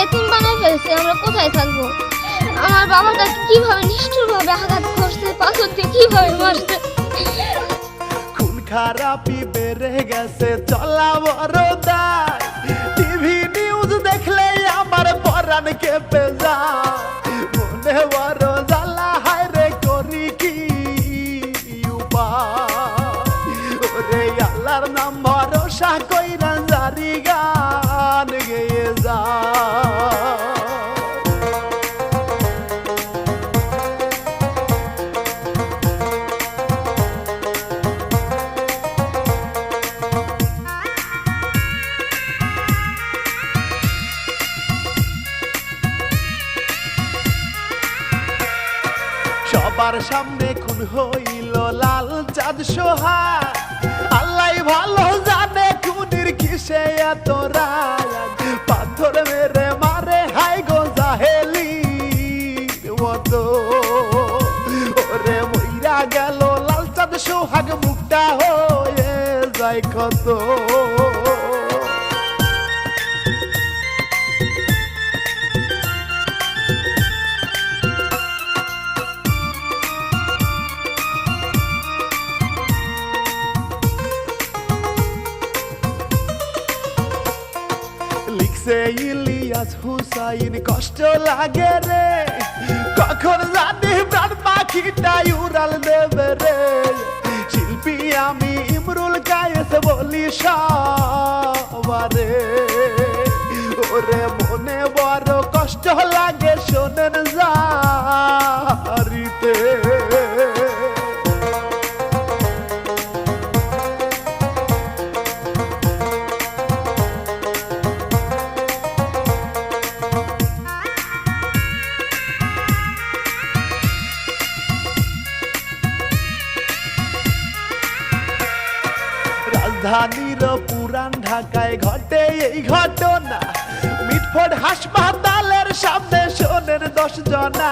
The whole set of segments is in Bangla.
এতিম বানাই ফেলছে, আমরা কোথায় থাকব? আমার বাবাটা কীভাবে নিষ্ঠুরভাবে আঘাত করছে, পাথর কীভাবে মারছে? খুন খারাপি বেড়ে গেছে, চলা বড় দায়। টিভি নিউজ দেখলে আমার পরাণ কেঁপে যায়। সবার সামনে খুন হইল লাল চাঁদ সোহাগ। আল্লাহ ভালো জানে খুনির কিসে এত রায় পাথর মেরে মারে হাই গো জাহেলি। মতো ওরে মইরা গেল লাল চাঁদ সোহাগ, মুখটা হয়ে যায় কত হুসাইন কষ্ট লাগে রে। কখন জানি প্রাণ পাখিটা উড়াল দেবে রে। শিল্পী আমি ইমরুল কায়েস বলি সবারে। ওরে মনে বড় কষ্ট লাগে, শোনেন জারিতে রাজধানীর পুরান ঢাকায় ঘটে এই ঘটনা। মিটফোর্ড হাসপাতালের সামনে শোনেন দশ জনা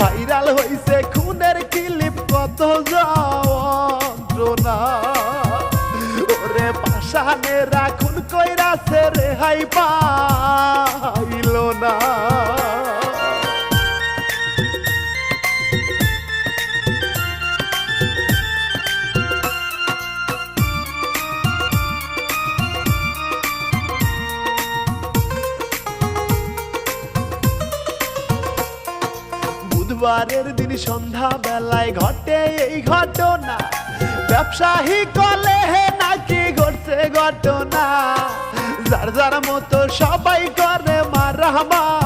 ভাইরাল হইছে খুনের ক্লিপ, কত যন্ত্রণা। ওরে পাশানে রাখুন কইরাছে রেহাই পাইল। না বুধবারের দিন সন্ধ্যা বেলায় ঘটে এই ঘটনা। ব্যবসায়ী কলে নাকি ঘটছে ঘটনা। যার যার মতো সবাই করে মারামারির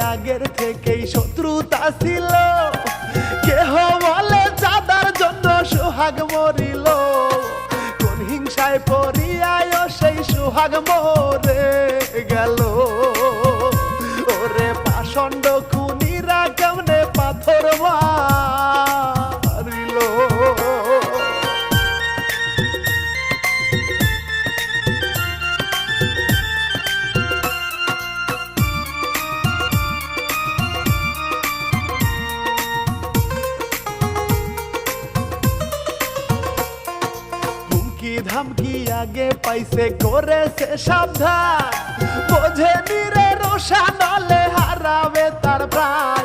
আগের থেকেই শত্রুতা ছিল। কেহ বলে চাঁদার জন্য সোহাগ মরিল। কোন হিংসায় পরিয়ায় সেই সোহাগ মরে গেল। করেছে সাবধান। বোঝে নিরে রোষা নলে হারাবে তার প্রায়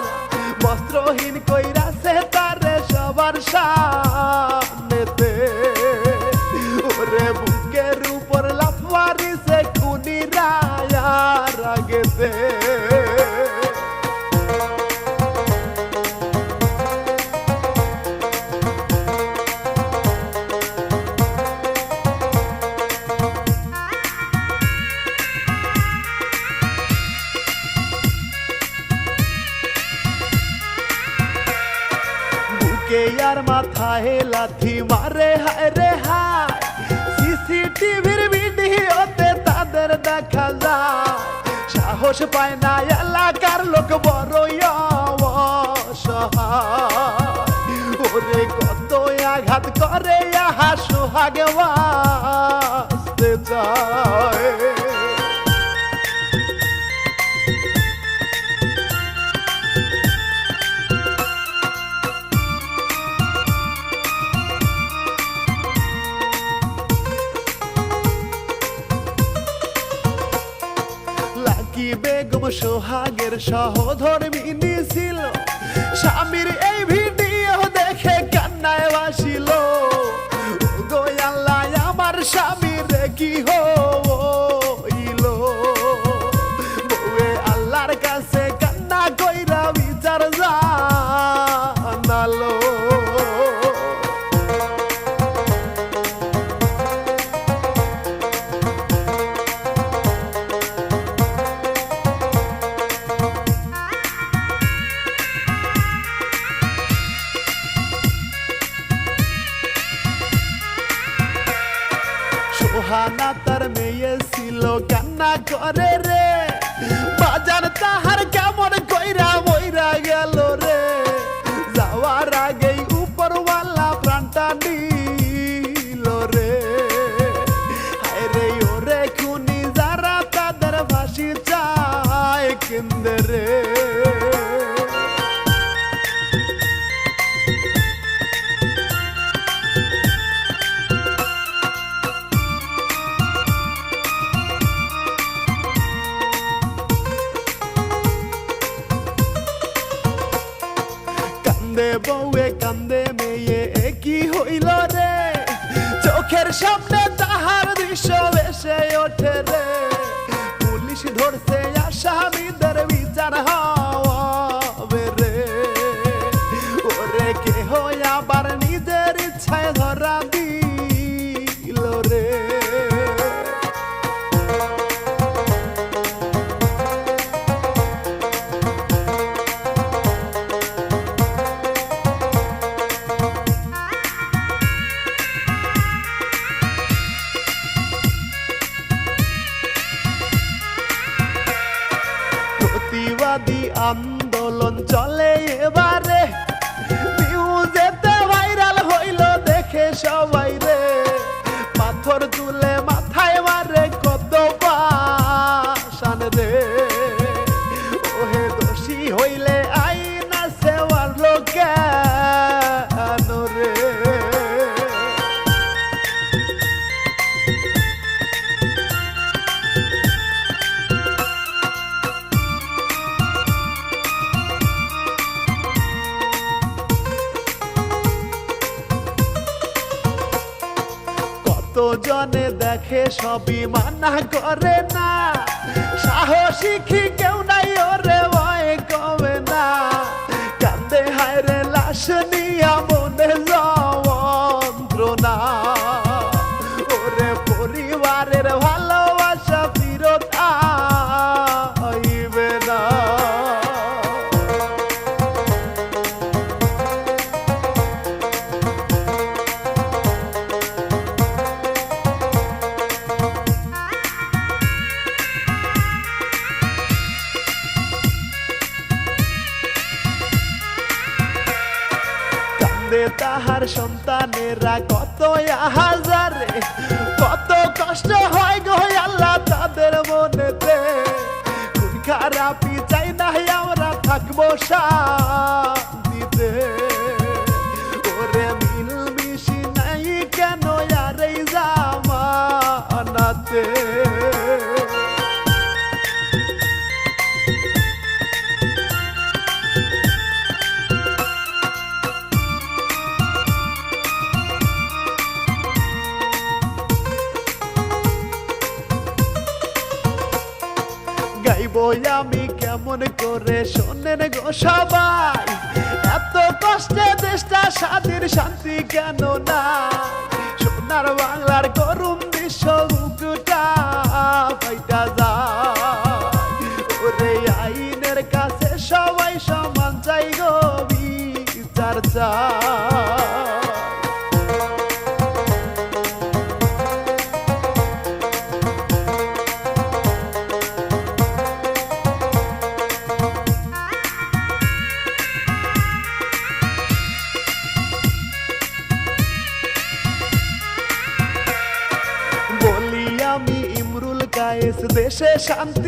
লাথি মারে, হায় রে হায়। সিসিটিভির ভিডিওতে তাদের দেখা যায়। সাহস পায় না এলাকার লোক, বড়ই অসহায়। ওরে কত আঘাত করে, আহা সোহাগওয়া সাহধর্মী কান্না করে রে। বাজার তাহার তার সামনে তাহার দৃশ্য বেসে ওঠে রে। পুলিশ ধরছে আসামিদের দেখে সবই মানা করে না। সাহসী আশা কেমন করে শোনেন গো সবাই। এত কষ্টে দেশটা, স্বাধীন শান্তি কেন না সোনার বাংলার গরু शांति